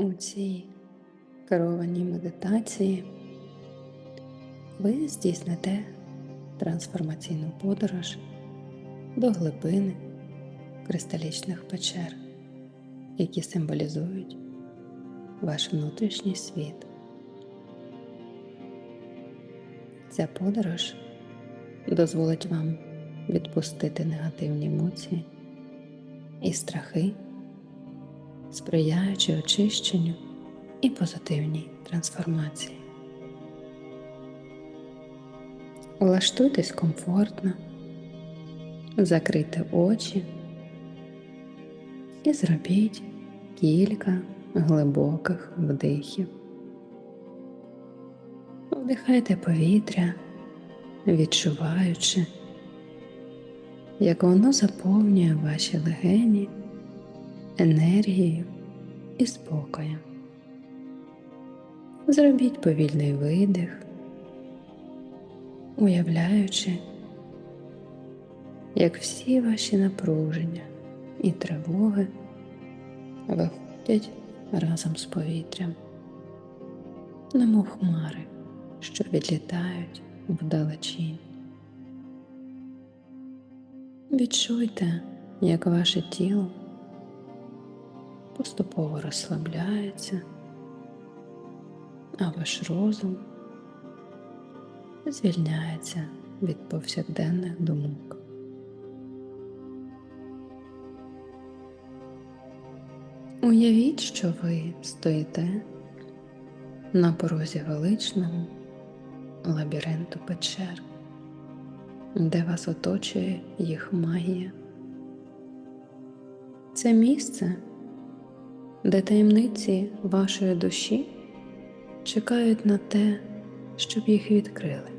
У цій керованій медитації ви здійсните трансформаційну подорож до глибини кристалічних печер, які символізують ваш внутрішній світ. Ця подорож дозволить вам відпустити негативні емоції і страхи, сприяючи очищенню і позитивній трансформації. Влаштуйтесь комфортно, закрийте очі і зробіть кілька глибоких вдихів. Вдихайте повітря, відчуваючи, як воно заповнює ваші легені енергією і спокоєм. Зробіть повільний видих, уявляючи, як всі ваші напруження і тривоги виходять разом з повітрям, немов хмари, що відлітають вдалечінь. Відчуйте, як ваше тіло поступово розслабляється, а ваш розум звільняється від повсякденних думок. Уявіть, що ви стоїте на порозі величного лабіринту печер, де вас оточує їх магія. Це місце, де таємниці вашої душі чекають на те, щоб їх відкрили.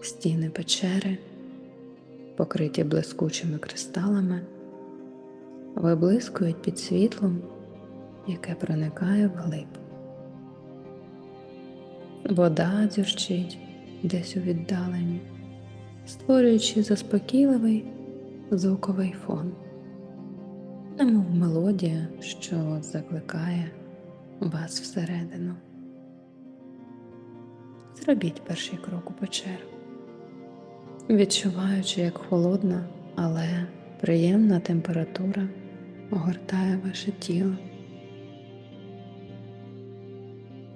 Стіни печери, покриті блискучими кристалами, виблискують під світлом, яке проникає вглиб. Вода дзюрчить десь у віддаленні, створюючи заспокійливий звуковий фон, немов мелодія, що закликає вас всередину. Зробіть перший крок у печеру, відчуваючи, як холодна, але приємна температура огортає ваше тіло.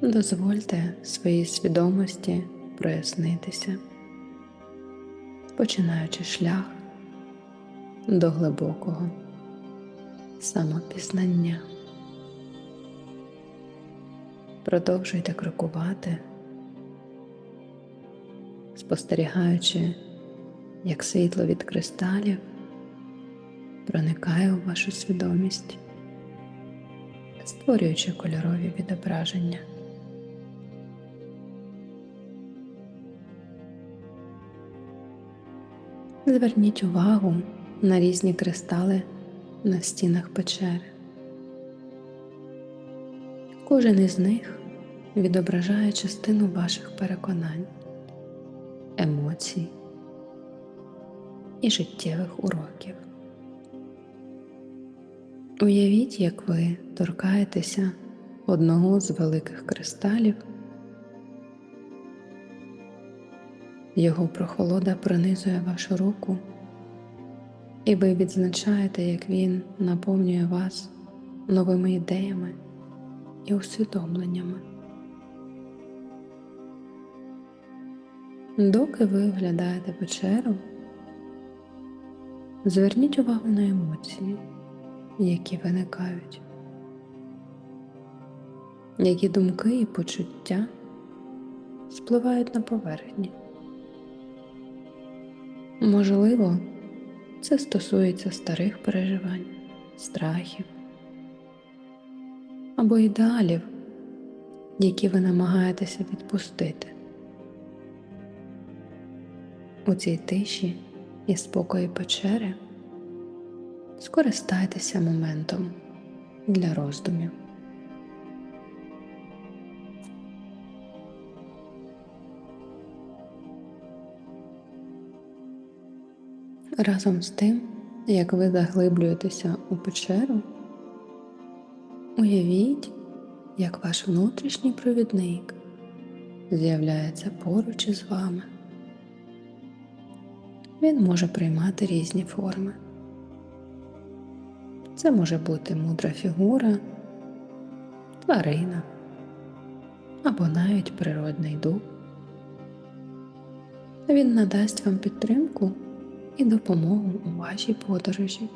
Дозвольте своїй свідомості прояснитися, починаючи шлях до глибокого самопізнання. Продовжуйте крокувати, спостерігаючи, як світло від кристалів проникає у вашу свідомість, створюючи кольорові відображення. Зверніть увагу на різні кристали на стінах печери. Кожен із них відображає частину ваших переконань, емоцій і життєвих уроків. Уявіть, як ви торкаєтеся одного з великих кристалів, його прохолода пронизує вашу руку, і ви відзначаєте, як він наповнює вас новими ідеями і усвідомленнями. Доки ви оглядаєте печеру, зверніть увагу на емоції, які виникають, які думки і почуття спливають на поверхні. Можливо, це стосується старих переживань, страхів або ідеалів, які ви намагаєтеся відпустити. У цій тиші і спокої печери скористайтеся моментом для роздумів. Разом з тим, як ви заглиблюєтеся у печеру, Уявіть, як ваш внутрішній провідник з'являється поруч із вами. Він може приймати різні форми. Це може бути мудра фігура, тварина або навіть природний дух. Він надасть вам підтримку і допомогу у вашій подорожі.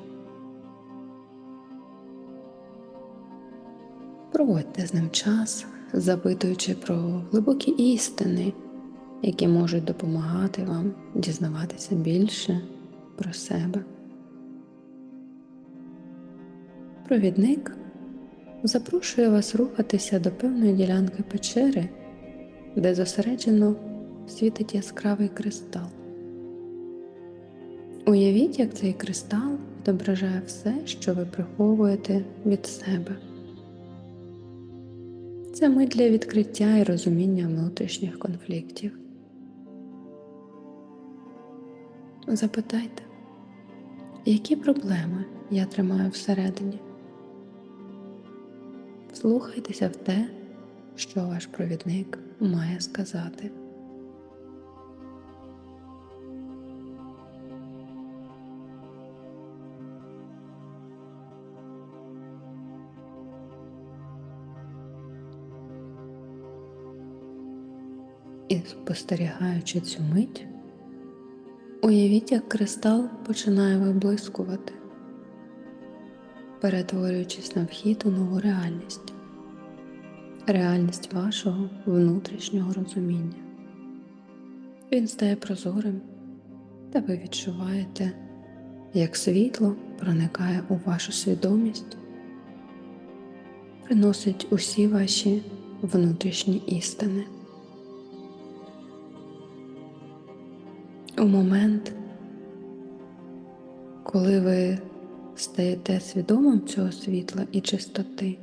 Проводьте з ним час, запитуючи про глибокі істини, які можуть допомагати вам дізнаватися більше про себе. Провідник запрошує вас рухатися до певної ділянки печери, де зосереджено світить яскравий кристал. Уявіть, як цей кристал відображає все, що ви приховуєте від себе. Це мить для відкриття і розуміння внутрішніх конфліктів. Запитайте, які проблеми я тримаю всередині? Слухайтеся в те, що ваш провідник має сказати. І спостерігаючи цю мить, уявіть, як кристал починає виблискувати, перетворюючись на вхід у нову реальність, реальність вашого внутрішнього розуміння. Він стає прозорим, та ви відчуваєте, як світло проникає у вашу свідомість, приносить усі ваші внутрішні істини. У момент, коли ви стаєте свідомим цього світла і чистоти,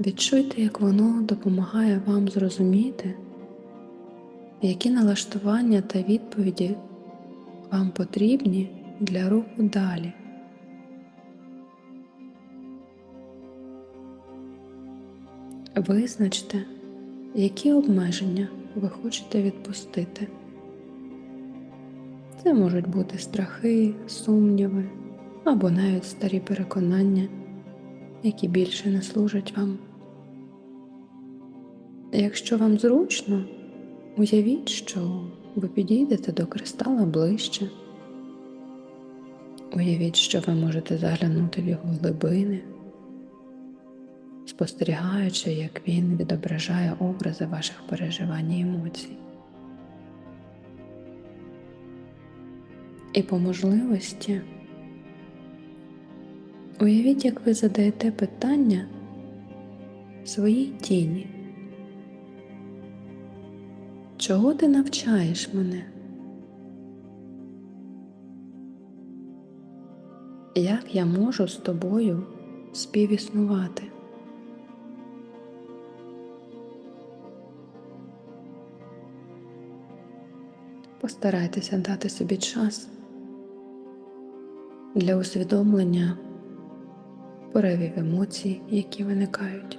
відчуйте, як воно допомагає вам зрозуміти, які налаштування та відповіді вам потрібні для руху далі. Визначте, які обмеження ви хочете відпустити. Це можуть бути страхи, сумніви або навіть старі переконання, які більше не служать вам. Якщо вам зручно, уявіть, що ви підійдете до кристала ближче. Уявіть, що ви можете заглянути в його глибини спостерігаючи, як він відображає образи ваших переживань і емоцій. І по можливості уявіть, як ви задаєте питання своїй тіні. Чого ти навчаєш мене? Як я можу з тобою співіснувати? Постарайтеся дати собі час для усвідомлення поривів емоцій, які виникають.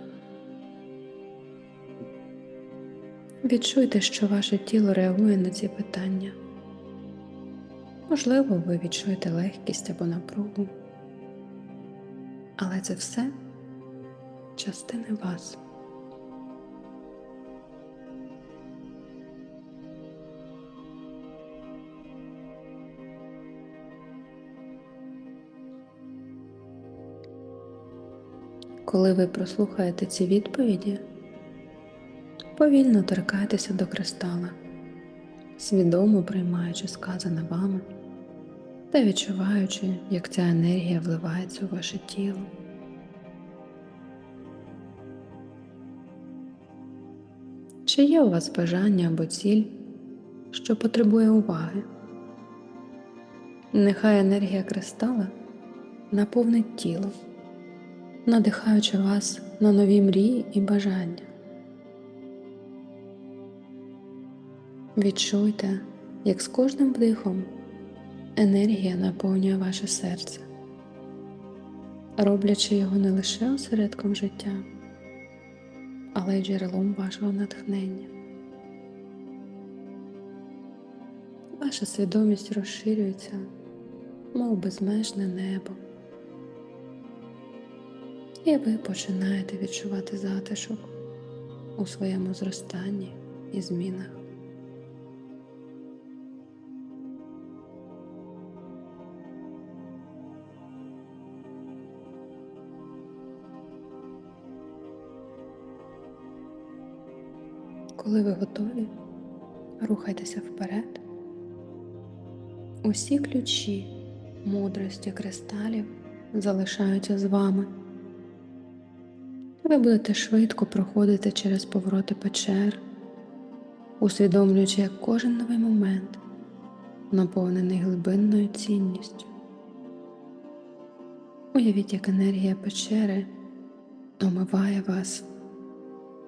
Відчуйте, що ваше тіло реагує на ці питання. Можливо, ви відчуєте легкість або напругу, але це все частини вас. Коли ви прослухаєте ці відповіді, повільно торкайтеся до кристала, свідомо приймаючи сказане вами та відчуваючи, як ця енергія вливається у ваше тіло. Чи є у вас бажання або ціль, що потребує уваги? Нехай енергія кристала наповнить тіло надихаючи вас на нові мрії і бажання. Відчуйте, як з кожним вдихом енергія наповнює ваше серце, роблячи його не лише осередком життя, але й джерелом вашого натхнення. Ваша свідомість розширюється, мов безмежне небо, і ви починаєте відчувати затишок у своєму зростанні і змінах. Коли ви готові, рухайтеся вперед. Усі ключі мудрості кристалів залишаються з вами. Ви будете швидко проходити через повороти печер, усвідомлюючи, як кожен новий момент наповнений глибинною цінністю. Уявіть, як енергія печери омиває вас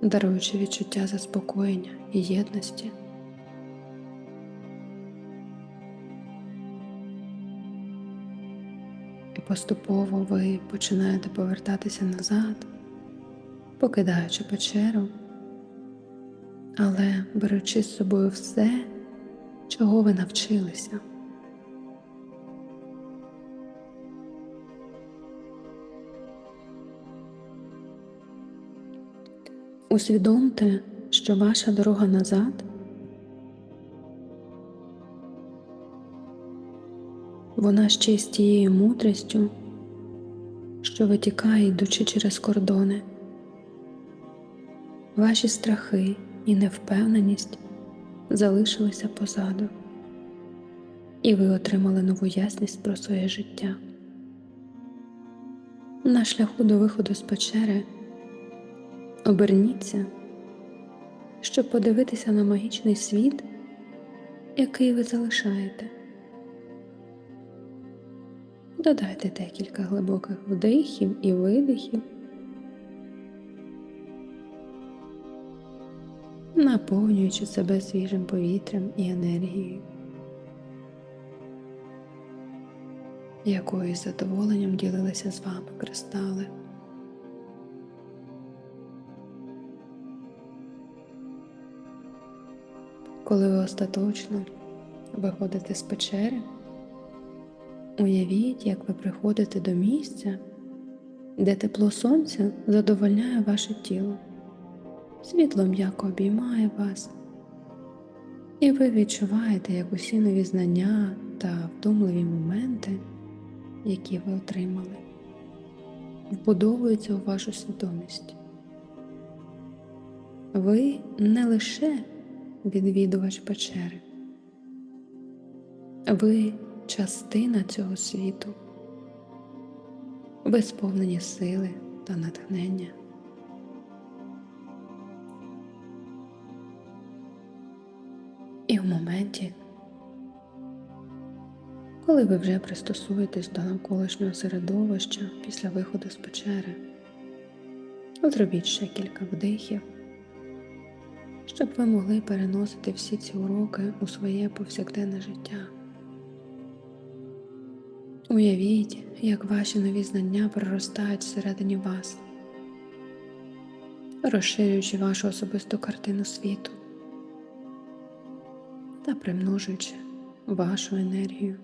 даруючи відчуття заспокоєння і єдності. І поступово ви починаєте повертатися назад, покидаючи печеру, але беручи з собою все, чого ви навчилися. Усвідомте, що ваша дорога назад вона ще з тією мудрістю, що витікає, йдучи через кордони. Ваші страхи і невпевненість залишилися позаду, і ви отримали нову ясність про своє життя. На шляху до виходу з печери. Оберніться, щоб подивитися на магічний світ, який ви залишаєте. Додайте декілька глибоких вдихів і видихів, наповнюючи себе свіжим повітрям і енергією, якою задоволенням ділилися з вами кристали. Коли ви остаточно виходите з печери, уявіть, як ви приходите до місця, де тепло сонця задовольняє ваше тіло, світло м'яко обіймає вас, і ви відчуваєте, як усі нові знання та вдумливі моменти, які ви отримали, вбудовуються у вашу свідомість. Ви не лише відвідувач печери. Ви частина цього світу, ви сповнені сили та натхнення. І в моменті, коли ви вже пристосуєтесь до навколишнього середовища після виходу з печери, зробіть ще кілька вдихів щоб ви могли переносити всі ці уроки у своє повсякденне життя. Уявіть, як ваші нові знання проростають всередині вас, розширюючи вашу особисту картину світу та примножуючи вашу енергію.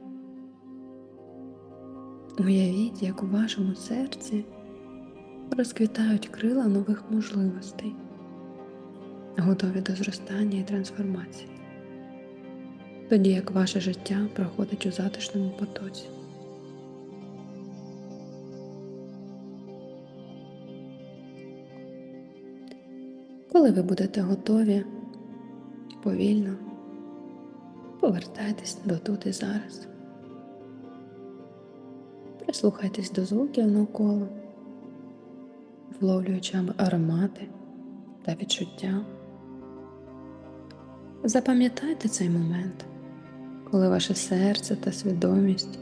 Уявіть, як у вашому серці розквітають крила нових можливостей готові до зростання і трансформації, тоді як ваше життя проходить у затишному потоці. Коли ви будете готові, повільно повертайтесь до тут і зараз. Прислухайтесь до звуків навколо, вловлюючи аромати та відчуття. Запам'ятайте цей момент, коли ваше серце та свідомість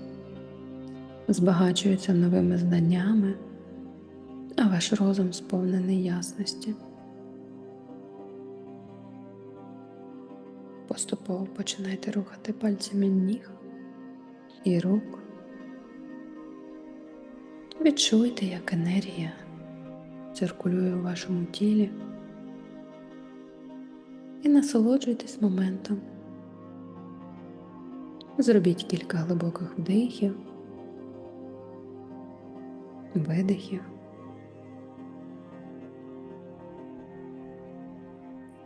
збагачуються новими знаннями, а ваш розум сповнений ясності. Поступово починайте рухати пальцями ніг і рук, Відчуйте, як енергія циркулює у вашому тілі і насолоджуйтесь моментом. Зробіть кілька глибоких вдихів, видихів.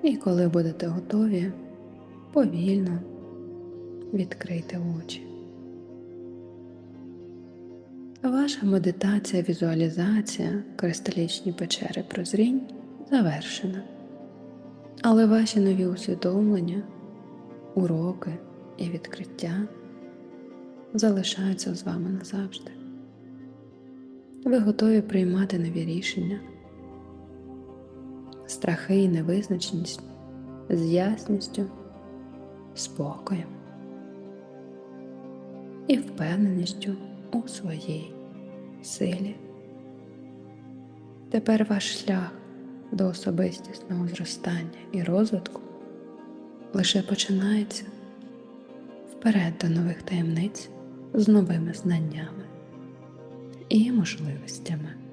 І коли будете готові, повільно відкрийте очі. Ваша медитація, візуалізація, кристалічні печери прозрінь завершена. Але ваші нові усвідомлення, уроки і відкриття залишаються з вами назавжди. Ви готові приймати нові рішення, страхи і невизначеність з ясністю, спокоєм і впевненістю у своїй силі. Тепер ваш шлях до особистісного зростання і розвитку лише починається вперед до нових таємниць з новими знаннями і можливостями.